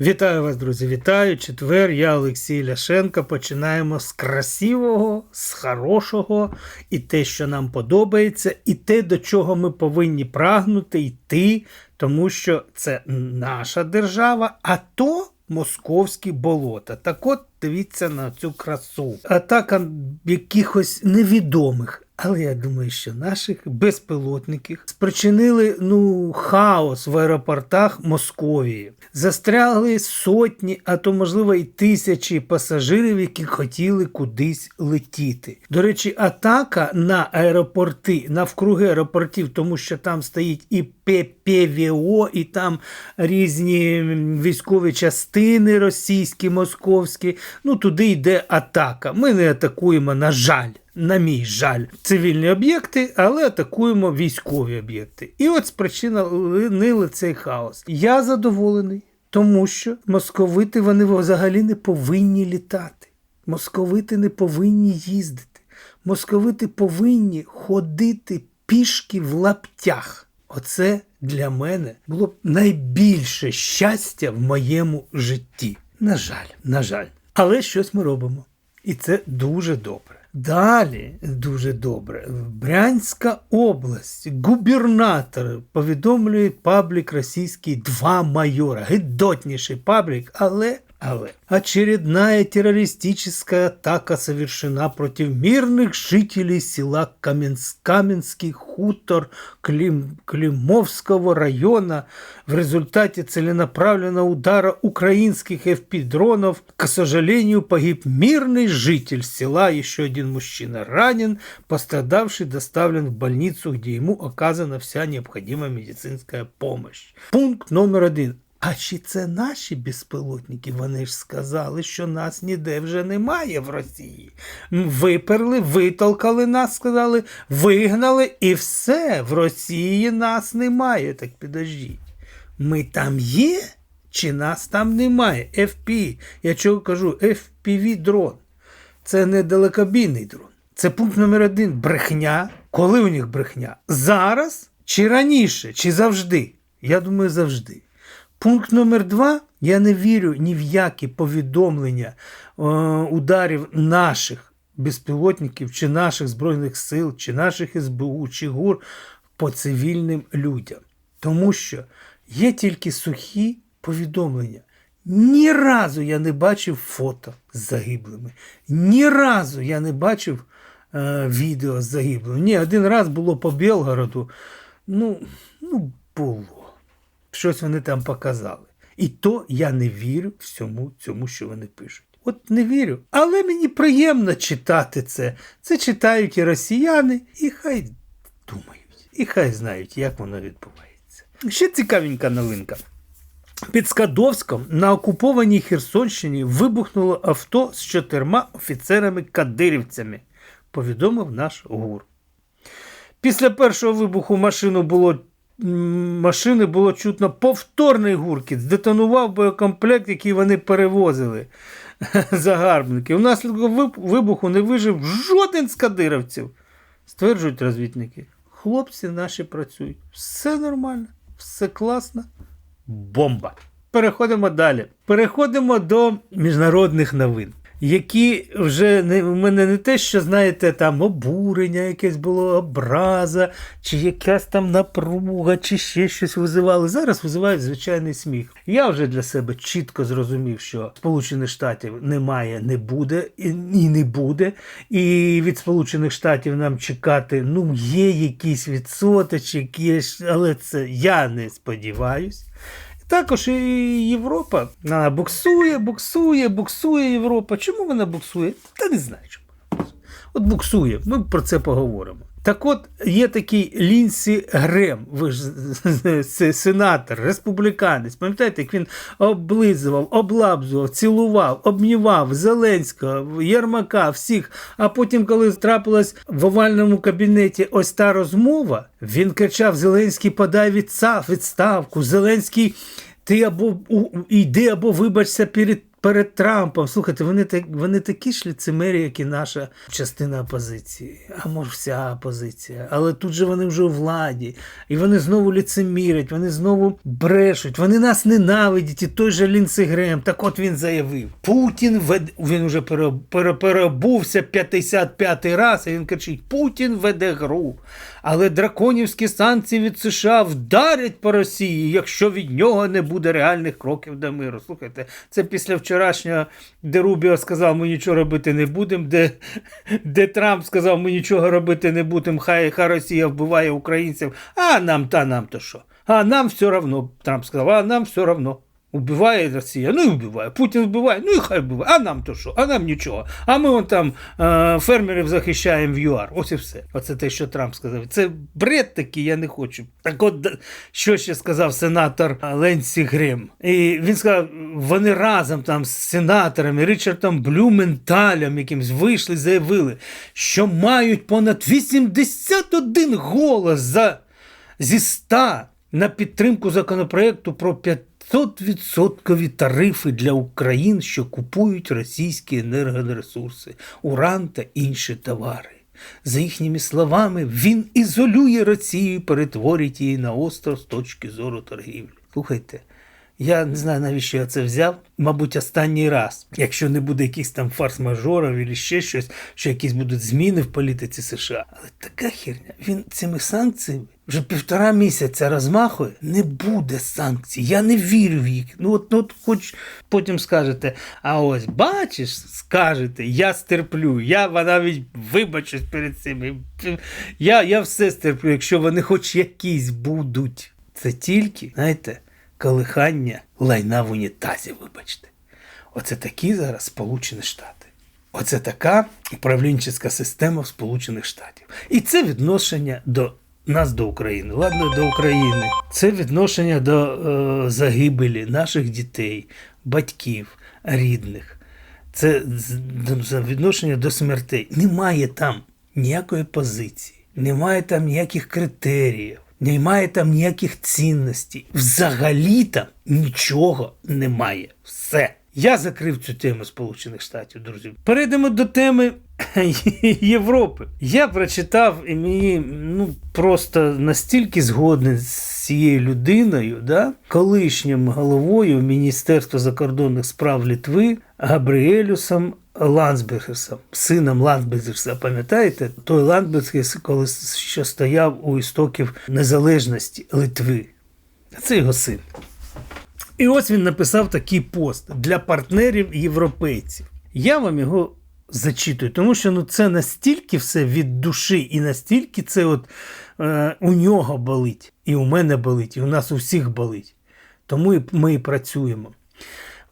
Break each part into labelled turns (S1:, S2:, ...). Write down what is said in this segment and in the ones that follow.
S1: Вітаю вас, друзі! Вітаю! Четвер, я Олексій Ляшенко. Починаємо з красивого, з хорошого, і те, що нам подобається, і те, до чого ми повинні прагнути йти, тому що це наша держава, а то московські болота. Так от дивіться на цю красу. Атака якихось невідомих. Але я думаю, що наших безпілотників спричинили ну хаос в аеропортах Московії. Застрягли сотні, а то можливо і тисячі пасажирів, які хотіли кудись летіти. До речі, атака на аеропорти, навкруги аеропортів, тому що там стоїть і ППВО, і там різні військові частини російські, московські. Ну туди йде атака. Ми не атакуємо, на жаль на мій жаль, цивільні об'єкти, але атакуємо військові об'єкти. І от спричинили цей хаос. Я задоволений, тому що московити вони взагалі не повинні літати. Московити не повинні їздити. Московити повинні ходити пішки в лаптях. Оце для мене було б найбільше щастя в моєму житті. На жаль, на жаль. Але щось ми робимо. І це дуже добре. Далі дуже добре. Брянська область, губернатор повідомлює паблік російський два майора. Гидотніший паблік, але але очередная террористическая атака совершена против мирных жителей села Каменс... Каменский хутор Клим... Климовского района в результате целенаправленного удара украинских FP-дронов. К сожалению, погиб мирный житель села, еще один мужчина ранен, пострадавший доставлен в больницу, где ему оказана вся необходимая медицинская помощь. Пункт номер один. А чи це наші безпілотники? Вони ж сказали, що нас ніде вже немає в Росії. Виперли, витолкали нас, сказали, вигнали і все, в Росії нас немає. Так підождіть. Ми там є, чи нас там немає? FP. Я чого кажу, FPV дрон. Це не далекобійний дрон. Це пункт номер один. Брехня. Коли у них брехня? Зараз чи раніше, чи завжди? Я думаю, завжди. Пункт номер два. Я не вірю ні в які повідомлення е, ударів наших безпілотників, чи наших Збройних сил, чи наших СБУ, чи ГУР по цивільним людям. Тому що є тільки сухі повідомлення. Ні разу я не бачив фото з загиблими. Ні разу я не бачив е, відео з загиблими. Ні, один раз було по Белгороду. Ну, ну було щось вони там показали. І то я не вірю всьому цьому, що вони пишуть. От не вірю. Але мені приємно читати це. Це читають і росіяни, і хай думають, і хай знають, як воно відбувається. Ще цікавенька новинка. Під Скадовськом на окупованій Херсонщині вибухнуло авто з чотирма офіцерами-кадирівцями, повідомив наш ГУР. Після першого вибуху машину було машини було чутно повторний гуркіт, здетонував боєкомплект, який вони перевозили загарбники. Внаслідок вибуху не вижив жоден з кадировців, стверджують розвідники. Хлопці наші працюють. Все нормально, все класно. Бомба. Переходимо далі. Переходимо до міжнародних новин які вже не в мене не те, що знаєте, там обурення, якесь було образа, чи якась там напруга, чи ще щось визивали. Зараз визивають звичайний сміх. Я вже для себе чітко зрозумів, що Сполучених Штатів немає, не буде і не буде. І від Сполучених Штатів нам чекати ну, є якісь відсоточок, є, але це я не сподіваюсь. Також і Європа вона буксує, буксує, буксує Європа. Чому вона буксує? Та не знаю чому. вона. От буксує, ми про це поговоримо. Так от є такий Лінсі Грем, ви ж сенатор, республіканець. Пам'ятаєте, як він облизував, облабзував, цілував, обнівав Зеленського, Єрмака, всіх. А потім, коли трапилась в овальному кабінеті ось та розмова, він кричав: Зеленський подай відстав, відставку, Зеленський, ти або йди, або вибачся перед перед Трампом. Слухайте, вони так вони такі ж лицемері, як і наша частина опозиції, а може вся опозиція. Але тут же вони вже у владі, і вони знову ліцемірять, вони знову брешуть, вони нас ненавидять. І той же Лінси Грем. Так от він заявив: Путін веде він пере, перебувся 55-й раз, і він кричить: Путін веде гру. Але драконівські санкції від США вдарять по Росії, якщо від нього не буде реальних кроків до миру. Слухайте, це після вчорашнього, де Рубіо сказав, ми нічого робити не будемо, де де Трамп сказав, ми нічого робити не будемо, хай, хай Росія вбиває українців, а нам та нам то що? А нам все одно, Трамп сказав, а нам все одно. Убиває Росія, ну і вбиває. Путін вбиває, ну і хай вбиває. А нам то що? А нам нічого. А ми вон там е, фермерів захищаємо в ЮАР. Ось і все. Оце те, що Трамп сказав. Це бред такий, я не хочу. Так от що ще сказав сенатор Ленсі Грем. І він сказав, вони разом там з сенаторами Річардом Блюменталем якимсь вийшли, заявили, що мають понад 81 голос за зі 100 на підтримку законопроекту про 5 500% тарифи для Україн, що купують російські енергоресурси, уран та інші товари. За їхніми словами, він ізолює Росію, перетворить її на остров з точки зору торгівлі. Слухайте, я не знаю, навіщо я це взяв. Мабуть, останній раз, якщо не буде якихось там фарс-мажорів або ще щось, що якісь будуть зміни в політиці США. Але така херня, він цими санкціями вже півтора місяця розмахує, не буде санкцій. Я не вірю в їх. Ну от, ну, от хоч потім скажете, а ось бачиш, скажете, я стерплю, я навіть вибачусь перед цим. Я, Я все стерплю, якщо вони хоч якісь будуть. Це тільки, знаєте колихання лайна в унітазі, вибачте. Оце такі зараз Сполучені Штати. Оце така управлінча система Сполучених Штатів. І це відношення до нас до України. Ладно, до України. Це відношення до е, загибелі наших дітей, батьків, рідних. Це відношення до смертей. Немає там ніякої позиції, немає там ніяких критеріїв немає там ніяких цінностей. Взагалі там нічого немає. Все. Я закрив цю тему Сполучених Штатів, друзі. Перейдемо до теми Європи. Я прочитав і мені ну, просто настільки згодний з цією людиною, да, колишнім головою Міністерства закордонних справ Літви Габріелюсом Ландсбергесом, сином Ландсбергеса, пам'ятаєте, той Ландсбергес, коли що стояв у істоків незалежності Литви. Це його син. І ось він написав такий пост для партнерів європейців. Я вам його зачитую, тому що ну, це настільки все від душі, і настільки це от е, у нього болить, і у мене болить, і у нас у всіх болить. Тому ми і працюємо.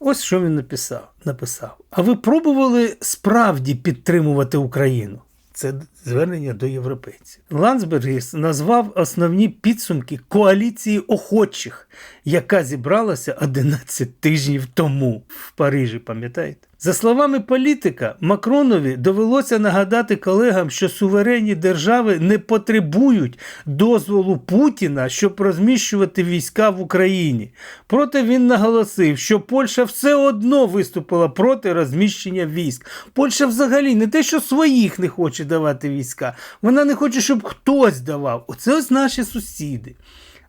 S1: Ось що він написав. написав. А ви пробували справді підтримувати Україну? Це звернення до європейців. Ландсбергіс назвав основні підсумки коаліції охочих, яка зібралася 11 тижнів тому в Парижі. Пам'ятаєте? За словами політика, Макронові довелося нагадати колегам, що суверенні держави не потребують дозволу Путіна, щоб розміщувати війська в Україні. Проте він наголосив, що Польща все одно виступила проти розміщення військ. Польща взагалі не те, що своїх не хоче давати війська, вона не хоче, щоб хтось давав. Оце ось наші сусіди.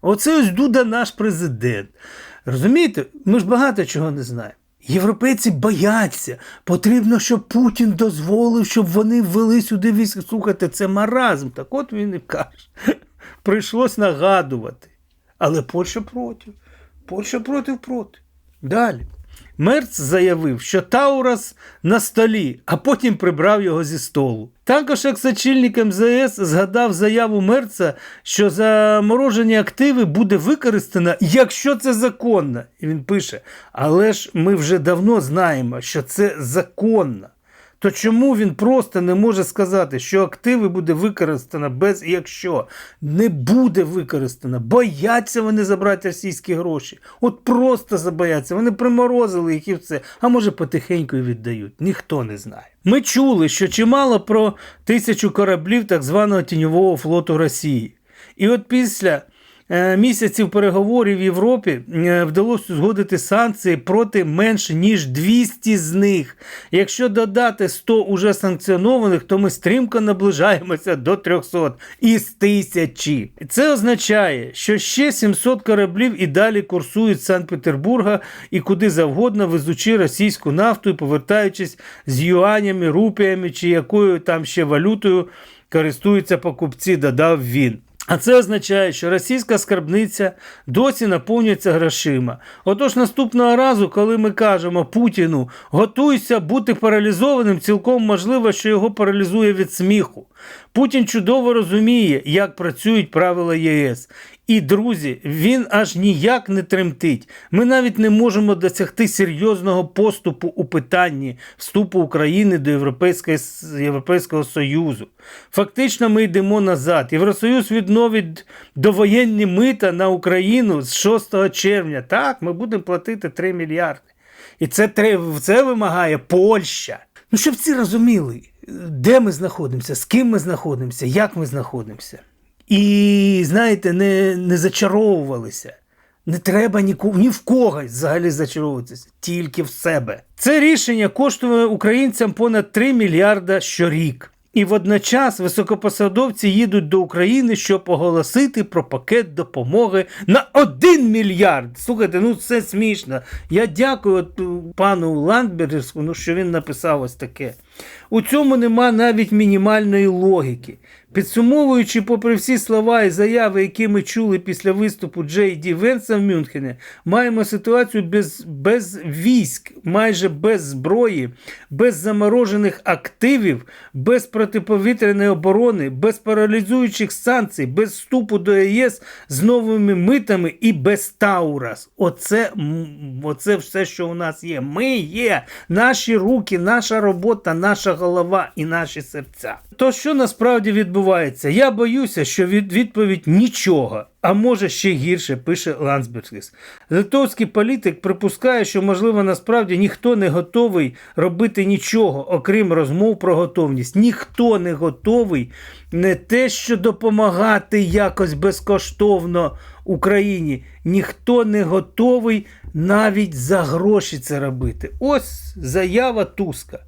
S1: Оце ось Дуда наш президент. Розумієте, ми ж багато чого не знаємо. Європейці бояться. Потрібно, щоб Путін дозволив, щоб вони ввели сюди військ. Слухайте, це маразм. Так от він і каже. Прийшлось нагадувати. Але Польща проти. Польща проти проти. Далі. Мерц заявив, що Таурас на столі, а потім прибрав його зі столу. Також як сочільник МЗС згадав заяву Мерца, що заморожені активи буде використано, якщо це законно. І він пише: але ж ми вже давно знаємо, що це законно то чому він просто не може сказати, що активи буде використано без якщо не буде використано? Бояться вони забрати російські гроші. От просто забояться. Вони приморозили їх і все. А може потихеньку віддають. Ніхто не знає. Ми чули, що чимало про тисячу кораблів так званого тіньового флоту Росії. І от після місяців переговорів в Європі е, вдалося узгодити санкції проти менше ніж 200 з них. Якщо додати 100 уже санкціонованих, то ми стрімко наближаємося до 300 із тисячі. Це означає, що ще 700 кораблів і далі курсують Санкт-Петербурга і куди завгодно, везучи російську нафту і повертаючись з юанями, рупіями чи якою там ще валютою користуються покупці, додав він. А це означає, що російська скарбниця досі наповнюється грошима. Отож, наступного разу, коли ми кажемо Путіну, готуйся бути паралізованим, цілком можливо, що його паралізує від сміху. Путін чудово розуміє, як працюють правила ЄС. І, друзі, він аж ніяк не тремтить. Ми навіть не можемо досягти серйозного поступу у питанні вступу України до Європейського Союзу. Фактично, ми йдемо назад. Євросоюз відновить довоєнні мита на Україну з 6 червня. Так, ми будемо платити 3 мільярди. І це, це вимагає Польща. Ну, щоб всі розуміли, де ми знаходимося, з ким ми знаходимося, як ми знаходимося. І, знаєте, не не зачаровувалися. Не треба ні, ні в кого взагалі зачаровуватися, тільки в себе. Це рішення коштує українцям понад 3 мільярда щорік. І водночас високопосадовці їдуть до України, щоб оголосити про пакет допомоги на 1 мільярд. Слухайте, ну це смішно. Я дякую от, пану Ландбергерську, ну що він написав ось таке. У цьому нема навіть мінімальної логіки. Підсумовуючи, попри всі слова і заяви, які ми чули після виступу Джей Ді Венса в Мюнхені, маємо ситуацію без без військ, майже без зброї, без заморожених активів, без протиповітряної оборони, без паралізуючих санкцій, без вступу до ЄС з новими митами і без Таурас. Оце, Оце все, що у нас є. Ми є, наші руки, наша робота, наша голова і наші серця. То що насправді відбувається? Я боюся, що від відповідь нічого, а може ще гірше, пише Ландсбергіс. Литовський політик припускає, що, можливо, насправді ніхто не готовий робити нічого, окрім розмов про готовність. Ніхто не готовий не те, що допомагати якось безкоштовно Україні, ніхто не готовий навіть за гроші це робити. Ось заява Туска.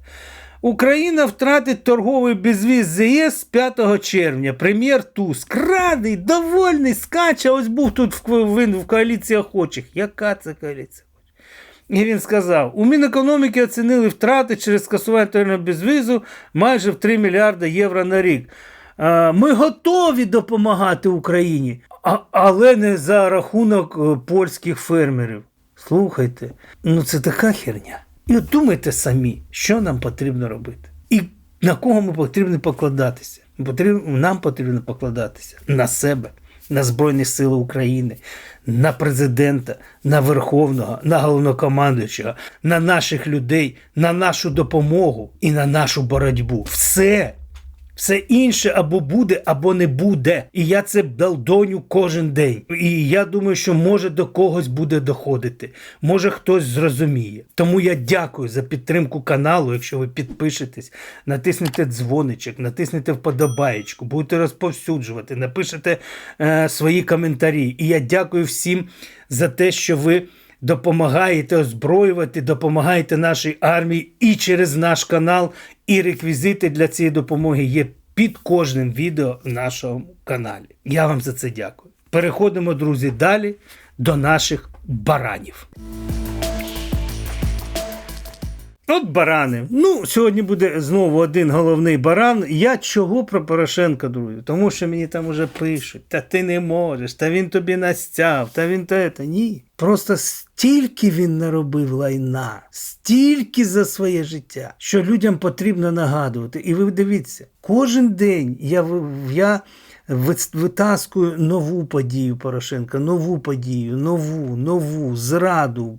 S1: Україна втратить торговий безвіз з ЄС 5 червня. Прем'єр Туск радий, довольний, скаче. Ось був тут він в коаліції охочих. Яка це коаліція? І він сказав: у Мінекономіки оцінили втрати через скасування торгового безвізу майже в 3 мільярди євро на рік. Ми готові допомагати Україні, але не за рахунок е, польських фермерів. Слухайте, ну це така херня. І от думайте самі, що нам потрібно робити, і на кого ми потрібно покладатися. Нам потрібно покладатися на себе, на Збройні Сили України, на президента, на Верховного, на головнокомандуючого, на наших людей, на нашу допомогу і на нашу боротьбу. Все все інше або буде, або не буде. І я це далдоню кожен день. І я думаю, що може до когось буде доходити. Може хтось зрозуміє. Тому я дякую за підтримку каналу. Якщо ви підпишетесь, натиснете дзвоничок, натиснете вподобаєчку, будете розповсюджувати, напишете е, свої коментарі. І я дякую всім за те, що ви допомагаєте озброювати, допомагаєте нашій армії і через наш канал, і реквізити для цієї допомоги є під кожним відео в нашому каналі. Я вам за це дякую. Переходимо, друзі, далі до наших баранів. От барани. Ну, сьогодні буде знову один головний баран. Я чого про Порошенка, друзі? Тому що мені там уже пишуть, та ти не можеш, та він тобі настяв, та він то це. Ні. Просто стільки він наробив лайна, стільки за своє життя, що людям потрібно нагадувати. І ви дивіться, кожен день я я витаскую нову подію Порошенка, нову подію, нову, нову зраду,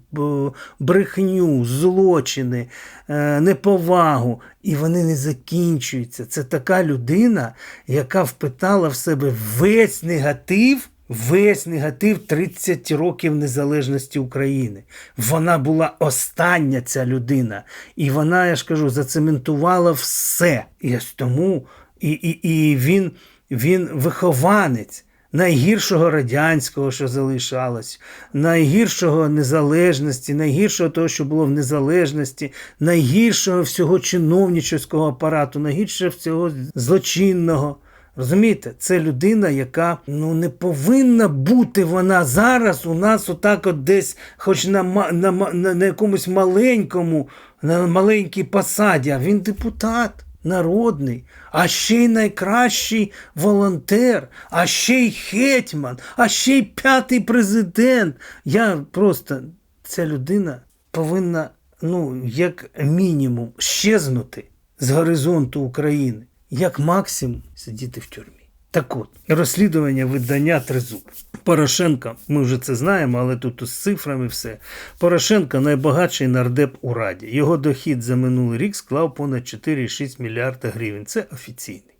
S1: брехню, злочини, е, неповагу. І вони не закінчуються. Це така людина, яка впитала в себе весь негатив. Весь негатив 30 років незалежності України. Вона була остання ця людина. І вона, я ж кажу, зацементувала все. І ось тому і, і, і він він вихованець найгіршого радянського, що залишалось, найгіршого незалежності, найгіршого того, що було в незалежності, найгіршого всього чиновничого апарату, найгіршого всього злочинного. Розумієте, це людина, яка ну не повинна бути вона зараз у нас отак от десь, хоч на, на, на, на якомусь маленькому, на маленькій посаді, а він депутат народний, а ще й найкращий волонтер, а ще й гетьман, а ще й п'ятий президент. Я просто ця людина повинна, ну, як мінімум, щезнути з горизонту України, як максимум сидіти в тюрмі. Так от, розслідування видання Тризуб. Порошенка, ми вже це знаємо, але тут з цифрами все. Порошенко найбагатший нардеп у Раді. Його дохід за минулий рік склав понад 4,6 мільярда гривень. Це офіційний.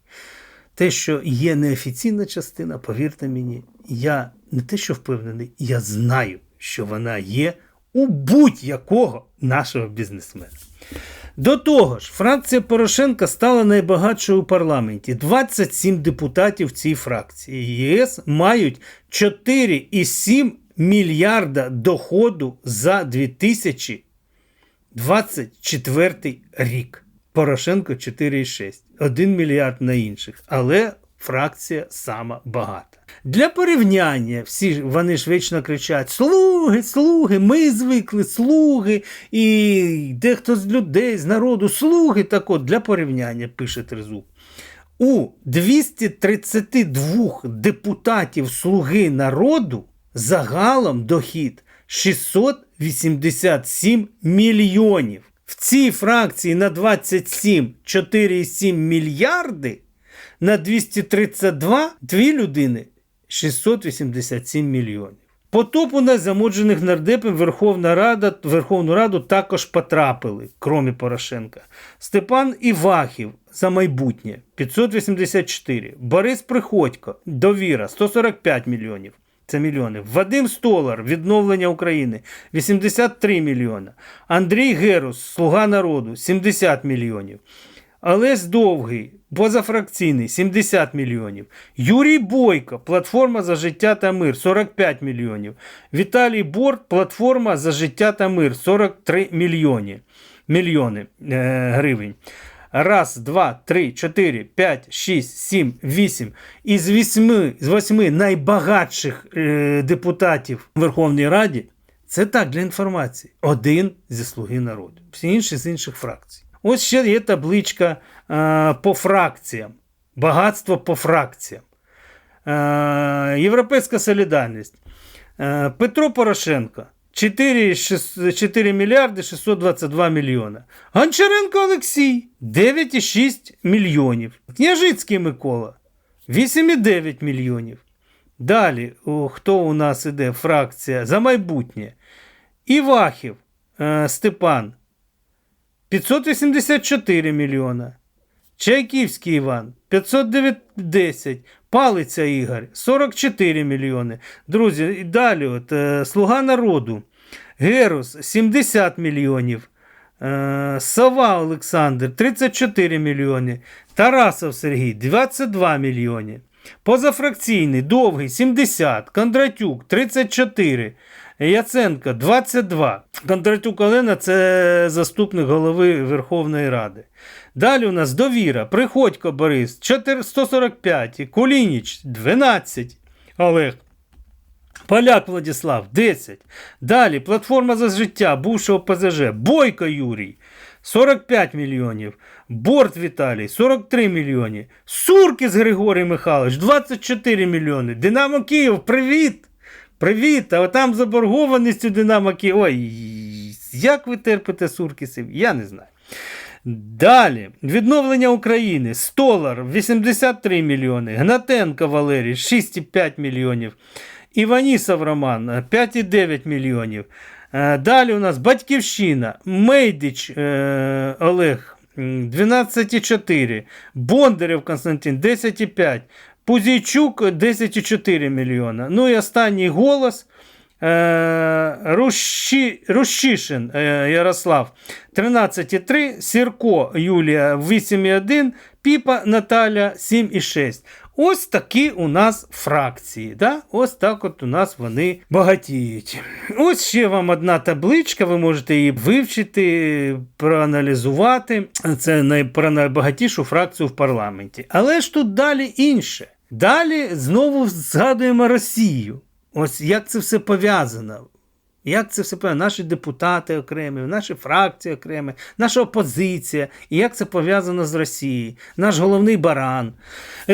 S1: Те, що є неофіційна частина, повірте мені, я не те, що впевнений, я знаю, що вона є у будь-якого нашого бізнесмена. До того ж, фракція Порошенка стала найбагатшою у парламенті. 27 депутатів цій фракції. ЄС мають 4,7 мільярда доходу за 2024 рік. Порошенко 4,6. 1 мільярд на інших. Але фракція сама багата. Для порівняння, всі вони ж вічно кричать: слуги, слуги, ми звикли, слуги, і дехто з людей, з народу, слуги. Так от, для порівняння, пише Тризуб. У 232 депутатів Слуги народу загалом дохід 687 мільйонів. В цій фракції на 27 4,7 мільярди, на 232 дві людини 687 мільйонів. По топу незамоджених нардепів Верховна Рада, Верховну Раду також потрапили, крім Порошенка. Степан Івахів за майбутнє 584. Борис Приходько, Довіра 145 мільйонів. Це мільйони. Вадим Столар, відновлення України 83 мільйона. Андрій Герус, Слуга народу 70 мільйонів. Олесь Довгий, позафракційний 70 мільйонів. Юрій Бойко, Платформа за життя та мир 45 мільйонів. Віталій Борт, Платформа за життя та мир 43 мільйони, мільйони е, гривень. Раз, два, три, чотири, п'ять, шість, сім, вісім. Із вісьми, з восьми найбагатших е, депутатів в Верховній Раді це так для інформації. Один зі слуги народу, всі інші з інших фракцій. Ось ще є табличка е, по фракціям. Багатство по фракціям. Е, Європейська солідарність. Е, Петро Порошенко 4, 6, 4 мільярди 622 мільйона. Гончаренко Олексій 9,6 мільйонів. Княжицький Микола 8,9 мільйонів. Далі, хто у нас іде? Фракція за майбутнє. Івахів е, Степан 584 мільйона. Чайківський Іван 510. Палиця Ігор 44 мільйони. Друзі, і далі от, е, Слуга народу. Герус 70 мільйонів. Е, Сова Олександр 34 мільйони. Тарасов Сергій 22 мільйони. Позафракційний Довгий 70. Кондратюк 34. Яценко 22. Кондратюк Олена це заступник голови Верховної Ради. Далі у нас довіра. Приходько Борис 145. Кулініч 12. Олег. Поляк Владислав 10. Далі платформа за життя бувшого ПЗЖ. Бойко Юрій 45 мільйонів. Борт Віталій 43 мільйони. Суркіс Григорій Михайлович 24 мільйони. Динамо Київ, привіт! Привіт! А там заборгованість у Динамо Київ. Ой, як ви терпите Суркісів? Я не знаю. Далі, відновлення України. Столар 83 мільйони. Гнатенко Валерій 6,5 мільйонів. Іванісов Роман 5,9 мільйонів. Е, Далі у нас Батьківщина, Мейдич е, Олег 12,4. Бондарев Константин 10,5. Пузійчук 10,4 мільйона. Ну і останній голос. Е, Рущі, Рущишин е, Ярослав 13,3, Сірко Юлія 8,1, Піпа Наталя 7,6. Ось такі у нас фракції. Да? Ось так от у нас вони багатіють. Ось ще вам одна табличка, ви можете її вивчити, проаналізувати. Це найбагатішу фракцію в парламенті. Але ж тут далі інше. Далі знову згадуємо Росію. Ось як це все пов'язано. Як це все пов'язано? Наші депутати окремі, наші фракції окремі, наша опозиція, і як це пов'язано з Росією, наш головний баран.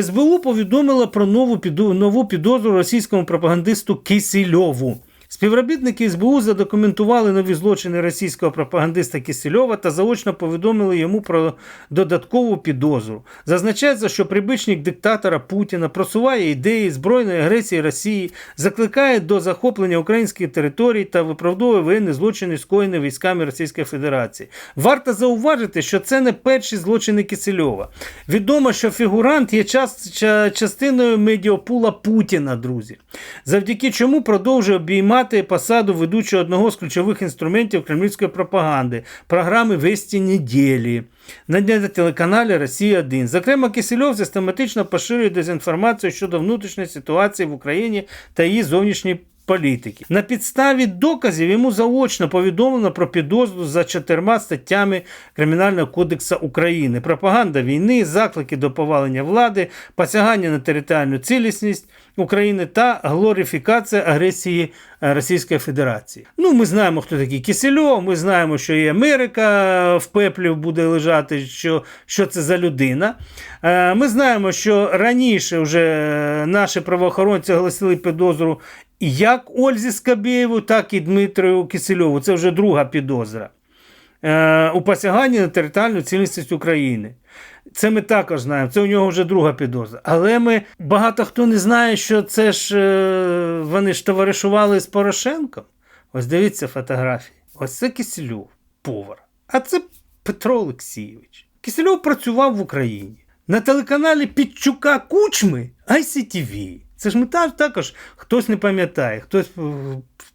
S1: СБУ повідомила про нову, підозру російському пропагандисту Кисельову. Співробітники СБУ задокументували нові злочини російського пропагандиста Кисельова та заочно повідомили йому про додаткову підозру. Зазначається, що прибичник диктатора Путіна просуває ідеї збройної агресії Росії, закликає до захоплення українських територій та виправдовує воєнні злочини, скоєні військами Російської Федерації. Варто зауважити, що це не перші злочини Кисельова. Відомо, що фігурант є час- ча- частиною медіапула Путіна, друзі, завдяки чому продовжує обіймати посаду ведучого одного з ключових інструментів кремлівської пропаганди програми Весті неділі на телеканалі Росія 1 Зокрема, Кисельов систематично поширює дезінформацію щодо внутрішньої ситуації в Україні та її зовнішньої політики. На підставі доказів йому заочно повідомлено про підозру за чотирма статтями Кримінального кодексу України: пропаганда війни, заклики до повалення влади, посягання на територіальну цілісність України та глорифікація агресії е, Російської Федерації. Ну, ми знаємо, хто такий Кисельов, ми знаємо, що і Америка в пеплі буде лежати, що, що це за людина. Е, Ми знаємо, що раніше вже е, наші правоохоронці оголосили підозру як Ользі Скабєєву, так і Дмитрою Кисельову. Це вже друга підозра. Е, У посяганні на територіальну цілісність України. Це ми також знаємо, це у нього вже друга підозра. Але ми багато хто не знає, що це ж е, вони ж товаришували з Порошенком. Ось дивіться фотографії. Ось це Кисельов, повар. А це Петро Олексійович. Кисельов працював в Україні на телеканалі Підчука Кучми ICTV. Це ж ми також хтось не пам'ятає, хтось е,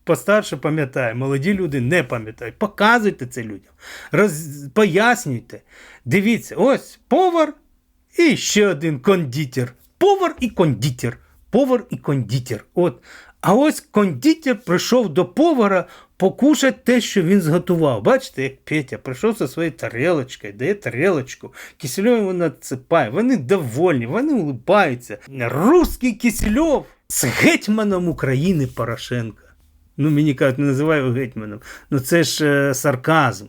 S1: постарше пам'ятає, молоді люди не пам'ятають. Показуйте це людям, роз... пояснюйте. Дивіться, ось повар і ще один кондитер. Повар і кондитер. Повар і кондитер. От. А ось кондитер прийшов до повара покушати те, що він зготував. Бачите, як Петя прийшов зі своєю тарелочкою, дає тарелочку, Кисельов йому надсипає. Вони довольні, вони улибаються. Русський Кисельов з гетьманом України Порошенка. Ну, мені кажуть, не називаю гетьманом. Ну це ж е, сарказм.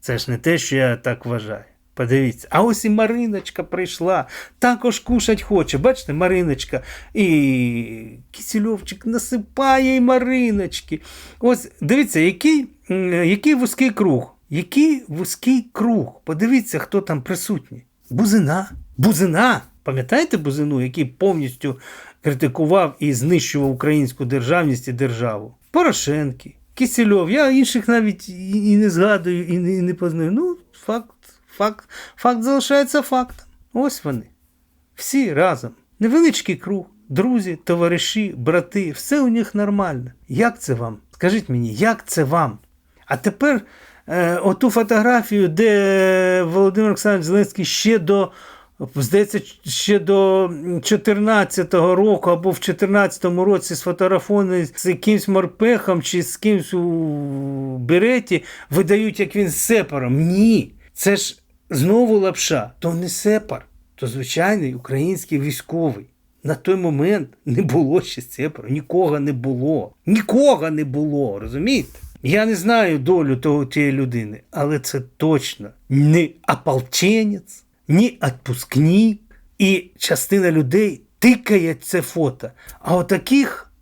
S1: Це ж не те, що я так вважаю. Подивіться, а ось і Мариночка прийшла, також кушать хоче. Бачите, Мариночка і Кисельовчик насипає і Мариночки. Ось дивіться, який, який вузький круг. Який вузький круг. Подивіться, хто там присутній. Бузина. Бузина. Пам'ятаєте Бузину, який повністю критикував і знищував українську державність і державу? Порошенки, Кисельов. Я інших навіть і не згадую, і не, і не познаю. Ну, факт, факт, факт залишається фактом. Ось вони. Всі разом. Невеличкий круг. Друзі, товариші, брати, все у них нормально. Як це вам? Скажіть мені, як це вам? А тепер е, оту фотографію, де Володимир Олександрович Зеленський ще до, здається, ще до 14-го року або в 14-му році сфотографований з якимсь морпехом чи з кимсь у береті, видають, як він з сепаром. Ні, це ж знову лапша. То не сепар, то звичайний український військовий. На той момент не було ще сепару, нікого не було. Нікого не було, розумієте? Я не знаю долю того, тієї людини, але це точно не ополченець, не відпускник. І частина людей тикає це фото. А отаких,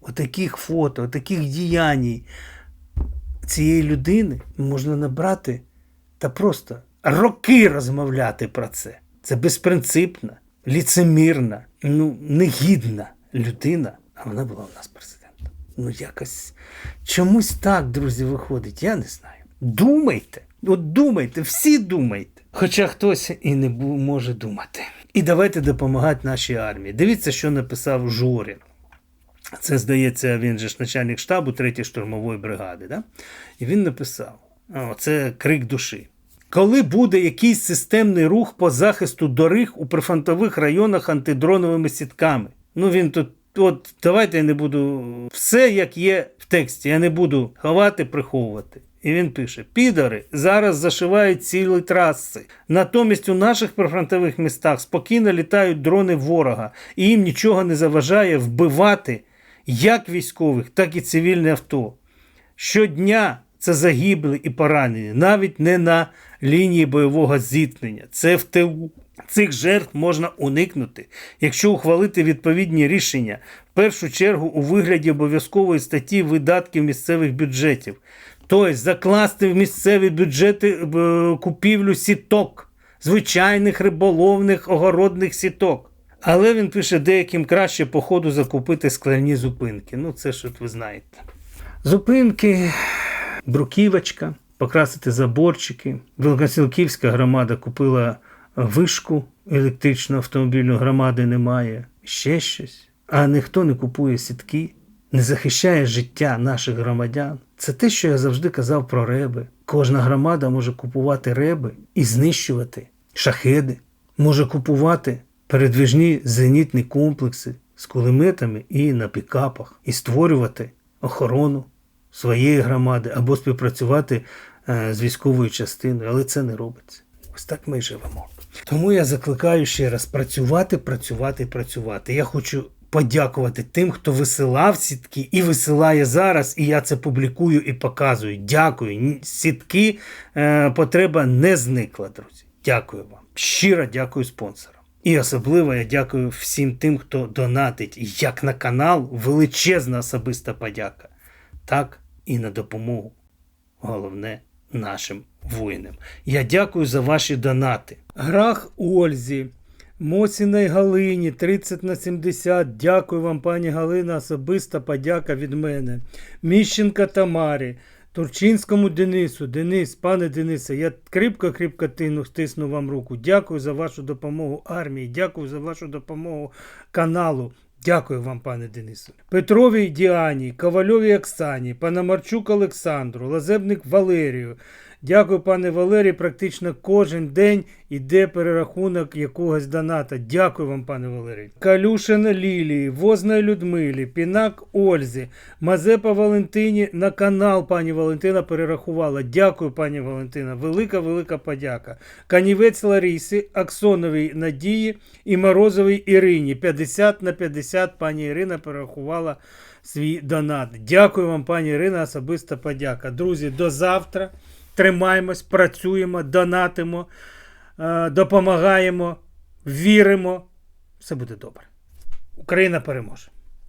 S1: отаких фото, отаких діянь цієї людини можна набрати та просто роки розмовляти про це. Це безпринципна, ліцемірна, ну, негідна людина, а вона була у нас президентом. Ну, якось чомусь так, друзі, виходить, я не знаю. Думайте, от думайте, всі думайте. Хоча хтось і не може думати. І давайте допомагати нашій армії. Дивіться, що написав Жорін. Це, здається, він же ж начальник штабу 3-ї штурмової бригади. Да? І він написав: о, це крик душі. Коли буде якийсь системний рух по захисту доріг у прифронтових районах антидроновими сітками? Ну він тут, от давайте я не буду все як є в тексті, я не буду ховати, приховувати. І він пише: підари зараз зашивають цілі траси. Натомість у наших прифронтових містах спокійно літають дрони ворога, і їм нічого не заважає вбивати як військових, так і цивільне авто. Щодня це загиблі і поранені, навіть не на лінії бойового зіткнення. Це в тилу. Цих жертв можна уникнути, якщо ухвалити відповідні рішення, в першу чергу у вигляді обов'язкової статті видатків місцевих бюджетів. Тобто закласти в місцеві бюджети е, купівлю сіток, звичайних риболовних огородних сіток. Але він пише, деяким краще по ходу закупити скляні зупинки. Ну, це ж от ви знаєте. Зупинки, бруківочка, покрасити заборчики. Великосілківська громада купила вишку електричну автомобільну громади немає. Ще щось. А ніхто не купує сітки, не захищає життя наших громадян. Це те, що я завжди казав про реби. Кожна громада може купувати реби і знищувати шахеди, може купувати передвіжні зенітні комплекси з кулеметами і на пікапах, і створювати охорону своєї громади або співпрацювати е, з військовою частиною, але це не робиться. Ось так ми живемо. Тому я закликаю ще раз працювати, працювати, працювати. Я хочу подякувати тим, хто висилав сітки і висилає зараз, і я це публікую і показую. Дякую. Сітки е, потреба не зникла, друзі. Дякую вам. Щиро дякую спонсорам. І особливо я дякую всім тим, хто донатить як на канал, величезна особиста подяка, так і на допомогу. Головне нашим воїнам. Я дякую за ваші донати. Грах Ользі, Мосіної Галині 30 на 70. Дякую вам, пані Галина. Особиста подяка від мене. Міщенка Тамарі. Турчинському Денису, Денис, пане Денисе, я кріпко-кріпко стисну вам руку. Дякую за вашу допомогу армії, дякую за вашу допомогу каналу. Дякую вам, пане Денису. Петровій Діані, Ковальовій Оксані, Панамарчук Олександру, Лазебник Валерію. Дякую, пане Валерій. Практично кожен день іде перерахунок якогось доната. Дякую вам, пане Валерій. Калюшина Лілії, Возна Людмилі, Пінак Ользі, Мазепа Валентині на канал пані Валентина перерахувала. Дякую, пані Валентина. Велика, велика подяка. Канівець Ларісі, Аксоновій Надії і Морозовій Ірині. 50 на 50 пані Ірина перерахувала свій донат. Дякую вам, пані Ірина, особиста подяка. Друзі, до завтра. Тримаємось, працюємо, донатимо, е, допомагаємо, віримо. Все буде добре. Україна переможе.